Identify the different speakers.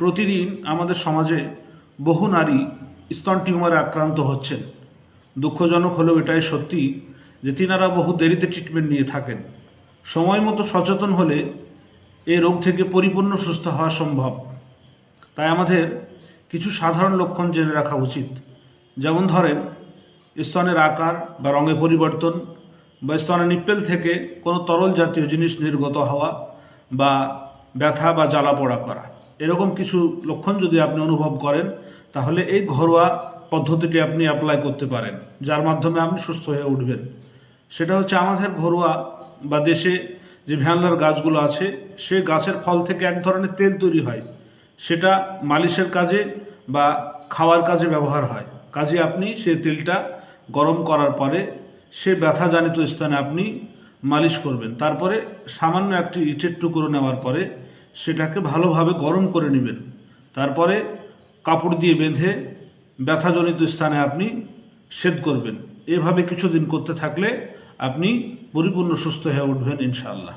Speaker 1: প্রতিদিন আমাদের সমাজে বহু নারী স্তন টিউমারে আক্রান্ত হচ্ছেন। দুঃখজনক হলেও এটাই সত্যি যে তিনারা বহু দেরিতে ট্রিটমেন্ট নিয়ে থাকেন। সময় মতো সচেতন হলে এই রোগ থেকে পরিপূর্ণ সুস্থ হওয়া সম্ভব। তাই আমাদের কিছু সাধারণ লক্ষণ জেনে রাখা উচিত। যেমন ধরেন, স্তনের আকার বা রঙে পরিবর্তন বা স্তনের নিপ্পেল থেকে কোনো তরল জাতীয় জিনিস নির্গত হওয়া বা ব্যথা বা জ্বালা পোড়া করা। এরকম কিছু লক্ষণ যদি আপনি অনুভব করেন, তাহলে এই ঘরোয়া পদ্ধতিটি আপনি অ্যাপ্লাই করতে পারেন, যার মাধ্যমে আপনি সুস্থ হয়ে উঠবেন। সেটা হচ্ছে আমাদের ঘরোয়া বা দেশে যে ভ্যানলার গাছগুলো আছে, সে গাছের ফল থেকে এক ধরনের তেল তৈরি হয়। সেটা মালিশের কাজে বা খাওয়ার কাজে ব্যবহার হয়। কাজে আপনি সেই তেলটা গরম করার পরে সে ব্যথাজনিত স্থানে আপনি মালিশ করবেন। তারপরে সামান্য একটি ইটের টুকরো নেওয়ার পরে সেটাকে ভালোভাবে গরম করে নেবেন। তারপরে কাপড় দিয়ে বেঁধে ব্যথাজনিত স্থানে আপনি সেদ করবেন। এভাবে কিছুদিন করতে থাকলে আপনি পরিপূর্ণ সুস্থ হয়ে উঠবেন ইনশাআল্লাহ।